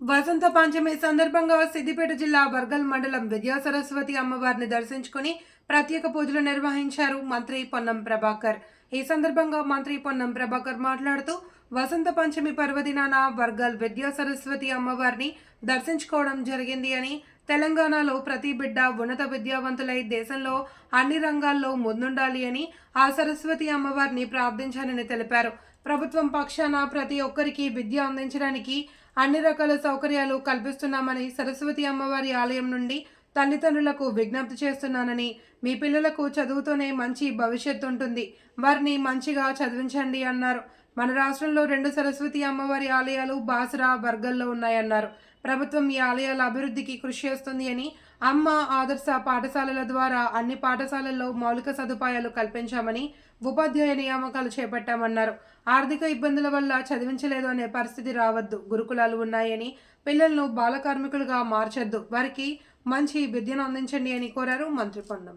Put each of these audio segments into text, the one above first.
వసంత పంచమి సందర్భంగా సిద్దిపేట జిల్లా బర్గల్ మండలం విద్యా సరస్వతి అమ్మవారిని దర్శించుకుని ప్రత్యేక పూజలు నిర్వహించారు మంత్రి పొన్నం ప్రభాకర్. ఈ సందర్భంగా మంత్రి పొన్నం ప్రభాకర్ మాట్లాడుతూ వసంత పంచమి పర్వదినాన వర్గల్ విద్యా సరస్వతి అమ్మవారిని దర్శించుకోవడం జరిగింది అని తెలంగాణలో ప్రతి బిడ్డ ఉన్నత విద్యావంతులై దేశంలో అన్ని రంగాల్లో ముందుండాలి అని ఆ సరస్వతి అమ్మవారిని ప్రార్థించానని తెలిపారు. ప్రభుత్వం పక్షాన ప్రతి ఒక్కరికి విద్య అందించడానికి అన్ని రకాల సౌకర్యాలు కల్పిస్తున్నామని సరస్వతి అమ్మవారి ఆలయం నుండి తల్లిదండ్రులకు విజ్ఞప్తి చేస్తున్నానని మీ పిల్లలకు చదువుతోనే మంచి భవిష్యత్తు ఉంటుంది. వారిని మంచిగా చదివించండి అన్నారు. మన రాష్ట్రంలో రెండు సరస్వతి అమ్మవారి ఆలయాలు బాసరా వర్గల్లో ఉన్నాయన్నారు. ప్రభుత్వం ఈ ఆలయాల అభివృద్ధికి కృషి చేస్తుంది అని అమ్మ ఆదర్శ పాఠశాలల ద్వారా అన్ని పాఠశాలల్లో మౌలిక సదుపాయాలు కల్పించామని ఉపాధ్యాయ నియామకాలు చేపట్టామన్నారు. ఆర్థిక ఇబ్బందుల వల్ల చదివించలేదు అనే పరిస్థితి రావద్దు గురుకులాలు ఉన్నాయని పిల్లలను బాల కార్మికులుగా మార్చొద్దు వారికి మంచి విద్యను అందించండి అని కోరారు మంత్రి పొన్నం.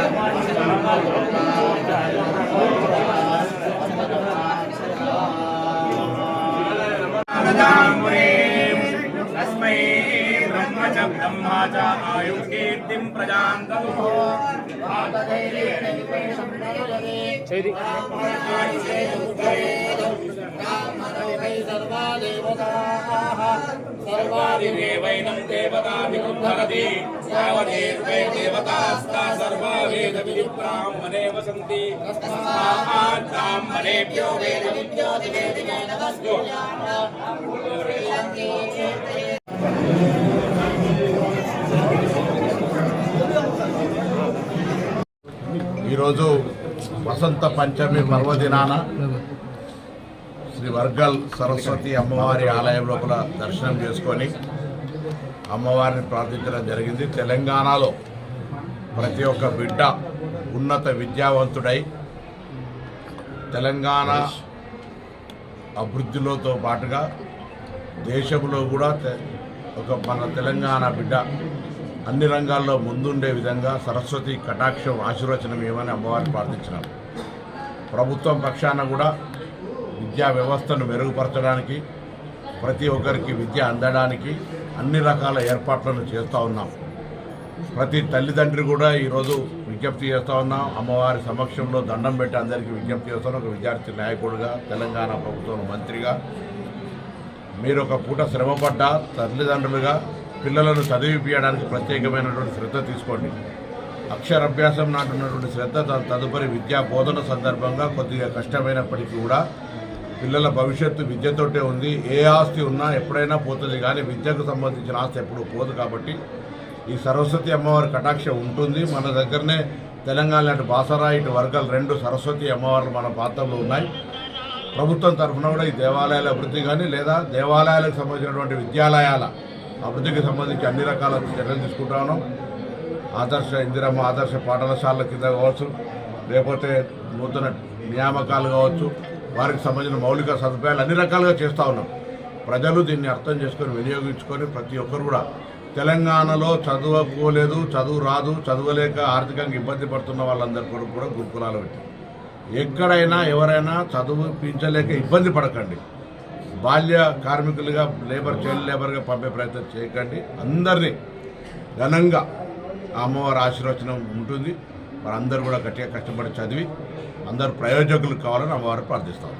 ब्रह्म च ब्रह्मा च आयुर्कीर्तिं प्रजां सर्वादिदेवैनं देवताभिमुद्धरति यावदेर्वे देवतास्ता सर्वा वेदविधिब्राह्मणे वसन्ति तस्मात् ब्राह्मणेभ्यो वेदविद्यो दिवे दिवे नमस्तु ఈరోజు వసంత పంచమి పర్వదినాన శ్రీ వర్గల్ సరస్వతి అమ్మవారి ఆలయం లోపల దర్శనం చేసుకొని అమ్మవారిని ప్రార్థించడం జరిగింది. తెలంగాణలో ప్రతి ఒక్క బిడ్డ ఉన్నత విద్యావంతుడై తెలంగాణ అభివృద్ధిలోతో పాటుగా దేశంలో కూడా ఒక మన తెలంగాణ బిడ్డ అన్ని రంగాల్లో ముందుండే విధంగా సరస్వతి కటాక్షం ఆశీర్వచనం ఏమని అమ్మవారిని ప్రార్థించినాం ప్రభుత్వం పక్షాన కూడా విద్యా వ్యవస్థను మెరుగుపరచడానికి ప్రతి ఒక్కరికి విద్య అందడానికి అన్ని రకాల ఏర్పాట్లను చేస్తూ ఉన్నాం. ప్రతి తల్లిదండ్రి కూడా ఈరోజు విజ్ఞప్తి చేస్తూ ఉన్నాం. అమ్మవారి సమక్షంలో దండం పెట్టి అందరికీ విజ్ఞప్తి చేస్తాను. ఒక విద్యార్థి నాయకుడిగా తెలంగాణ ప్రభుత్వం మంత్రిగా. మీరు ఒక పూట శ్రమపడ్డ తల్లిదండ్రులుగా పిల్లలను చదివిపించడానికి ప్రత్యేకమైనటువంటి శ్రద్ధ తీసుకోండి. అక్షరాభ్యాసం నాటున్నటువంటి శ్రద్ధ తదుపరి విద్యా బోధన సందర్భంగా కొద్దిగా కష్టమైనప్పటికీ కూడా పిల్లల భవిష్యత్తు విద్యతోటే ఉంది. ఏ ఆస్తి ఉన్నా ఎప్పుడైనా పోతుంది. కానీ విద్యకు సంబంధించిన ఆస్తి ఎప్పుడు పోదు కాబట్టి ఈ సరస్వతి అమ్మవారి కటాక్ష ఉంటుంది. మన దగ్గరనే తెలంగాణ లాంటి బాసరా ఇటు వర్గాలు రెండు సరస్వతి అమ్మవార్లు మన ప్రాంతంలో ఉన్నాయి. ప్రభుత్వం తరఫున కూడా ఈ దేవాలయాల అభివృద్ధి కానీ లేదా దేవాలయాలకు సంబంధించినటువంటి విద్యాలయాల అభివృద్ధికి సంబంధించి అన్ని రకాల చర్యలు తీసుకుంటా ఉన్నాం. ఆదర్శ ఇందిరమ్మ ఆదర్శ పాఠశాలల కింద కావచ్చు లేకపోతే నూతన నియామకాలు కావచ్చు వారికి సంబంధించిన మౌలిక సదుపాయాలు అన్ని రకాలుగా చేస్తూ ఉన్నాం. ప్రజలు దీన్ని అర్థం చేసుకొని వినియోగించుకొని ప్రతి ఒక్కరు కూడా తెలంగాణలో చదువుకోలేదు చదువు రాదు చదువులేక ఆర్థికంగా ఇబ్బంది పడుతున్న వాళ్ళందరి కొరకు కూడా గురుకులాలు పెట్టి ఎక్కడైనా ఎవరైనా చదువు చదువుపించలేక ఇబ్బంది పడకండి. బాల్య కార్మికులుగా లేబర్ చైల్డ్ లేబర్గా పంపే ప్రయత్నం చేయకండి. అందరినీ ఘనంగా అమ్మవారి ఆశీర్వచనం ఉంటుంది. వారందరూ కూడా గట్టిగా కష్టపడి చదివి అందరూ ప్రయోజకులు కావాలని అమ్మవారు ప్రార్థిస్తాం